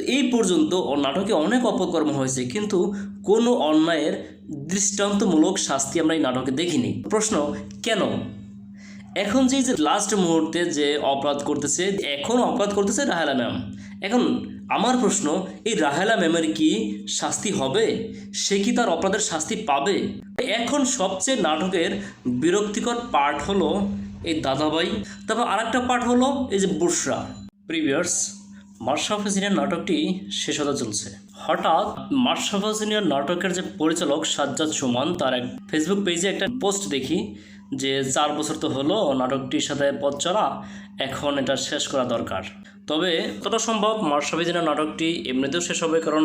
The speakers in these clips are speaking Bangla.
তো এই পর্যন্ত নাটকে অনেক অপকর্ম হয়েছে, কিন্তু কোনো অন্যায়ের দৃষ্টান্তমূলক শাস্তি আমরা এই নাটকে দেখিনি। প্রশ্ন, কেন? এখন যে যে লাস্ট মুহূর্তে যে অপরাধ করতেছে, এখন অপরাধ করতেছে রাহেলা ম্যাম। এখন আমার প্রশ্ন, এই রাহেলা ম্যামের কি শাস্তি হবে? সে কি তার অপরাধের শাস্তি পাবে? এখন সবচেয়ে নাটকের বিরক্তিকর পার্ট হলো এই দাদাবাই তারপর আরেকটা পার্ট হলো এই যে বুসরা। প্রিভিয়ার্স মার্শাফ সিনিয়র নাটকটি শেষ হতে চলছে। হঠাৎ মার্শাফ সিনিয়র নাটকের যে পরিচালক সাজ্জাদ সুমন, তার এক ফেসবুক পেজে একটা পোস্ট দেখি যে, চার বছর তো হলো নাটকটির সাথে পথ চলা, এখন এটা শেষ করা দরকার। তবে কত সম্ভব? মার্শাফিজিনের নাটকটি এমনিতেও শেষ হবে, কারণ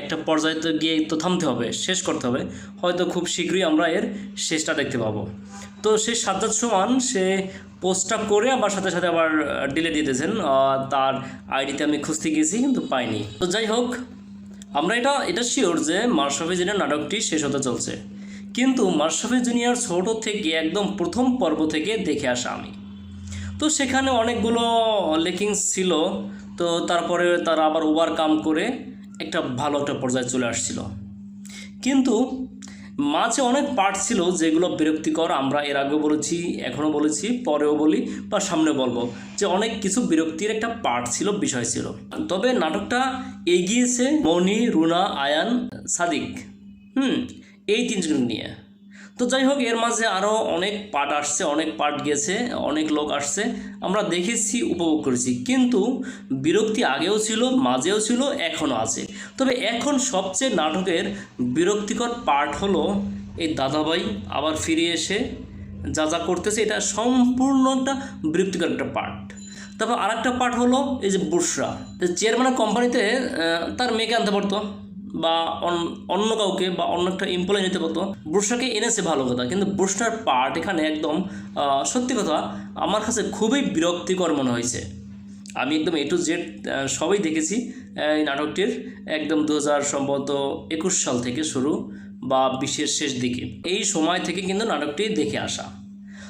একটা পর্যায়ে গিয়ে তো থামতে হবে, শেষ করতে হবে। হয়তো খুব শীঘ্রই আমরা এর শেষটা দেখতে পাবো। তো সেই সাজ্জাদ সুমান, সে পোস্টটা করে আবার সাথে সাথে আবার ডিলে দিয়ে দিয়েছেন। তার আইডিতে আমি খুঁজতে গিয়েছি, কিন্তু পাইনি। তো যাই হোক, আমরা এটা এটা শিওর যে মার্শাফি জুনিয়র নাটকটি শেষ হতে চলছে। কিন্তু মার্শাফি জুনিয়র ছোট থেকে একদম প্রথম পর্ব থেকে দেখে আসা আমি। তো সেখানে অনেকগুলো লেকিংস ছিল। তো তারপরে তারা আবার ওভারকাম করে একটা ভালো একটা পর্যায়ে চলে আসছিল। কিন্তু মাঝে অনেক পার্ট ছিল যেগুলো বিরক্তিকর, আমরা এর আগেও বলেছি, এখনও বলেছি, পরেও বলি বা সামনে বলব যে অনেক কিছু বিরক্তির একটা পার্ট ছিল, বিষয় ছিল। তবে নাটকটা এগিয়েছে মনি রুনা, আয়ান, সাদিক। হুম, এই তিনজন নিয়ে। তো যাই হোক, এর মাঝে আরও অনেক পার্ট আসছে, অনেক পার্ট গেছে, অনেক লোক আসছে। আমরা দেখেছি, উপভোগ করেছি। কিন্তু বিরক্তি আগেও ছিল, মাঝেও ছিল, এখনও আছে। তবে এখন সবচেয়ে নাটকের বিরক্তিকর পার্ট হলো এই দাদাভাই আবার ফিরে এসে যা যা করতেছে, এটা সম্পূর্ণ একটা বিরক্তিকর একটা পার্ট তারপর আরেকটা পার্ট হলো এই যে বুসরা। চেয়ারম্যানের কোম্পানিতে তার মেয়েকে আনতে পারতো। বা অন- অন্য কাউকে বা অন্য একটা এমপ্লয় নিতে পারতো বুসরাকে এনেছে ভালো কথা, কিন্তু বুসরার পার্ট এখানে একদম সত্যি কথা আমার কাছে খুবই বিরক্তিকর মনে হয়েছে। আমি একদম এ টু জেড সবই দেখেছি এই নাটকটির একদম দু হাজার সম্ভবত একুশ সাল থেকে শুরু বা বিশের শেষ দিকে। এই সময় থেকে কিন্তু নাটকটি দেখে আসা।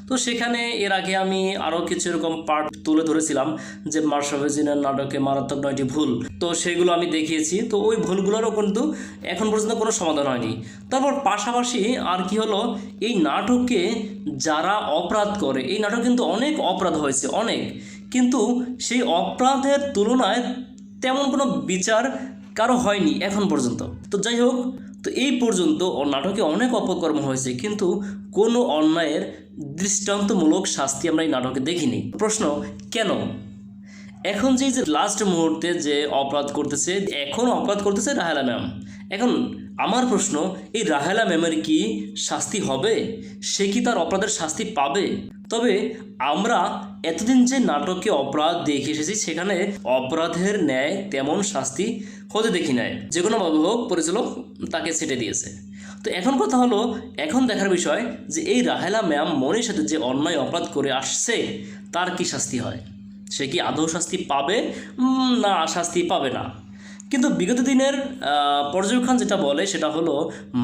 তো সেখানে এর আগে আমি আরও কিছু এরকম পার্ট তুলে ধরেছিলাম যে মার্শাভেজিনের নাটকে মারাত্মক নয়টি ভুল। তো সেগুলো আমি দেখিয়েছি। তো ওই ভুলগুলোরও কিন্তু এখন পর্যন্ত কোনো সমাধান হয়নি। তারপর পাশাপাশি আর কি হলো, এই নাটকে যারা অপরাধ করে, এই নাটক কিন্তু অনেক অপরাধ হয়েছে, অনেক। কিন্তু সেই অপরাধের তুলনায় তেমন কোনো বিচার কারও হয়নি এখন পর্যন্ত। তো যাই হোক তো এই পর্যন্ত নাটকে অনেক অপকর্ম হয়েছে, কিন্তু কোনো অন্যায়ের দৃষ্টান্তমূলক শাস্তি আমরা এই নাটকে দেখিনি। প্রশ্ন, কেন? এখন যে যে লাস্ট মুহূর্তে যে অপরাধ করতেছে, এখন অপরাধ করতেছে রাহেলা ম্যাম। এখন আমার প্রশ্ন, এই রাহেলা ম্যামের কি শাস্তি হবে? সে কি তার অপরাধের শাস্তি পাবে? তবে আমরা এতদিন যে নাটকে অপরাধ দেখে এসেছি, সেখানে অপরাধের ন্যায় তেমন শাস্তি হতে দেখি নাই। যে কোনোভাবে হোক পরিচালক তাকে ছেটে দিয়েছে। তো এখন কথা হলো, এখন দেখার বিষয় যে এই রাহেলা ম্যাম মনের সাথে যে অন্যায় অপরাধ করে আসছে, তার কি শাস্তি হয়? সে কি আদৌ শাস্তি পাবে? না শাস্তি পাবে না। কিন্তু বিগত দিনের পর্যবেক্ষণ যেটা বলে সেটা হলো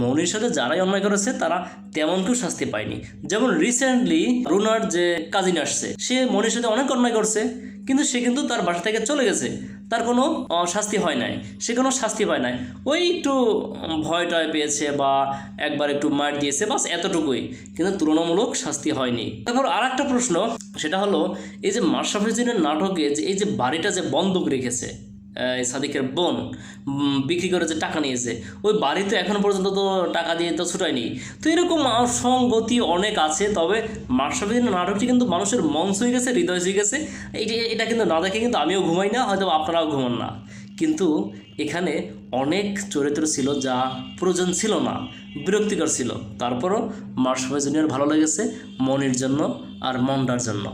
মনির সাথে যারাই অন্যায় করেছে তারা তেমন কেউ শাস্তি পায়নি। যেমন রিসেন্টলি রুনার যে কাজিন আসছে, সে মনির সাথে অনেক অন্যায় করছে, কিন্তু সে কিন্তু তার বাসা থেকে চলে গেছে। তার কোনো শাস্তি হয় নাই। সে কোনো শাস্তি পায় নাই। ওই একটু ভয় টয় পেয়েছে বা একবার একটু মার দিয়েছে, বাস এতটুকুই। কিন্তু তুলনামূলক শাস্তি হয়নি। তারপর আর একটা প্রশ্ন, সেটা হলো, এই যে মার্শাফিজিনের নাটকে যে, এই যে বাড়িটা যে বন্ধক রেখেছে সাদিকের বোন বিক্রি করে যে টাকা নিয়েছে, ওই বাড়িতে এখনও পর্যন্ত তো টাকা দিয়ে তো ছুটায়নি। তো এরকম অসঙ্গতি অনেক আছে, তবে মার্শাবিন নাটকটি কিন্তু মানুষের মন ছুঁয়ে গেছে, হৃদয় ছুঁয়ে গেছে। এটা কিন্তু না দেখে কিন্তু আমিও ঘুমাই না, হয়তো আপনারাও ঘুমান না। কিন্তু এখানে অনেক চরিত্র ছিল যা প্রয়োজন ছিল না, বিরক্তিকর ছিল। তারপরও জুনিয়র ভালো লেগেছে মনির জন্য আর মন্ডার জন্য।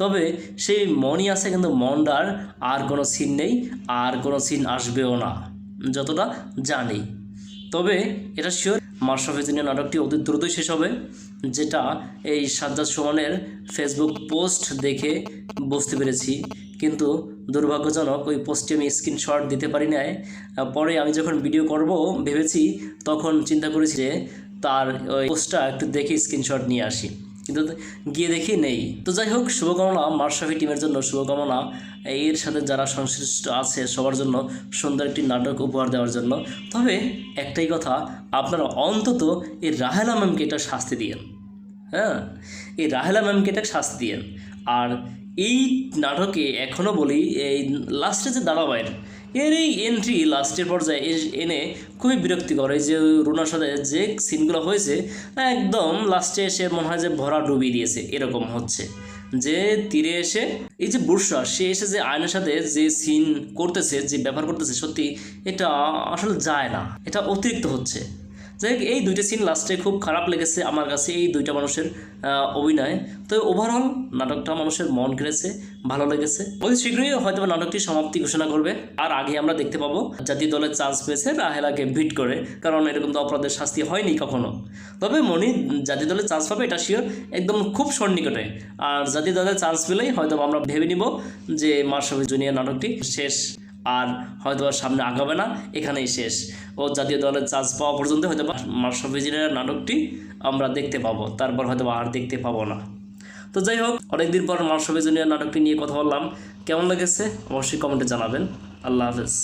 তবে সেই মনই আছে কিন্তু মন্ডার আর কোনো সিন নেই, আর কোনো সিন আসবেও না, যতটা জানি। তবে এটা শিওর মার্শাফি জুনিয়র নাটকটি অতি দ্রুতই শেষ হবে, যেটা এই সাজ্জাদ সুমনের ফেসবুক পোস্ট দেখে বুঝতে পেরেছি। কিন্তু দুর্ভাগ্যজনক ওই পোস্টে আমি স্ক্রিনশট দিতে পারি নাই। পরে আমি যখন ভিডিও করব ভেবেছি, তখন চিন্তা করেছি যে তার ওই পোস্টটা একটু দেখে স্ক্রিনশট নিয়ে আসি। কিন্তু গিয়ে দেখি নেই। তো যাই হোক, শুভকামনা মার্শাফি টিমের জন্য শুভকামনা। এর সাথে যারা সংশ্লিষ্ট আছে সবার জন্য সুন্দর একটি নাটক উপহার দেওয়ার জন্য। তবে একটাই কথা, আপনারা অন্তত এই রাহেলা ম্যামকে এটা শাস্তি দিয়েন। হ্যাঁ এই রাহেলা ম্যামকে এটা শাস্তি দিয়েন। আর এই নাটকে এখনও বলি, এই লাস্টে যে দাঁড়াবাইয়ের এর এই এন্ট্রি লাস্টের পর্যায়ে এনে খুবই বিরক্তিকর। এই যে রুনার সাথে যে সিনগুলো হয়েছে, একদম লাস্টে এসে মনে হয় যে ভরা ডুবিয়ে দিয়েছে, এরকম হচ্ছে। যে তীরে এসে, এই যে বুরসা, সে এসে যে আয়নার সাথে যে সিন করতেছে, যে ব্যবহার করতেছে, সত্যি এটা আসলে যায় না। এটা অতিরিক্ত হচ্ছে। যাই হোক, এই দুইটা সিন লাস্টে খুব খারাপ লেগেছে আমার কাছে, এই দুইটা মানুষের অভিনয়। তো ওভারঅল নাটকটা মানুষের মন কেড়েছে ভালো লেগেছে। অতি শীঘ্রই হয়তো নাটকটি সমাপ্তি ঘোষণা করবে। আর আগে আমরা দেখতে পাবো জাতীয় দলের চান্স পেয়েছে রাহেলাকে ভিট করে, কারণ এরকম তো অপরাধের শাস্তি হয়নি কখনো। তবে মনি জাতীয় দলের চান্স পাবে, এটা শিওর একদম খুব সন্নিকটে। আর জাতীয় দলের চান্স পেলেই হয়তো আমরা ভেবে নিব যে মার্শাবি জুনিয়র নাটকটি শেষ। আর হয়তো সামনে আগাবে না, এখানেই শেষ। ও জাতীয় দলের চান্স পাওয়া পর্যন্ত হয়তো বা মার্শাফিজিনের নাটকটি আমরা দেখতে পাবো, তারপর হয়তো আর দেখতে পাবো না। তো যাই হোক, অনেকদিন পর মার্শাফিজিনের নাটকটি নিয়ে কথা বললাম। কেমন লেগেছে? অবশ্যই কমেন্টে জানাবেন। আল্লাহ হাফেজ।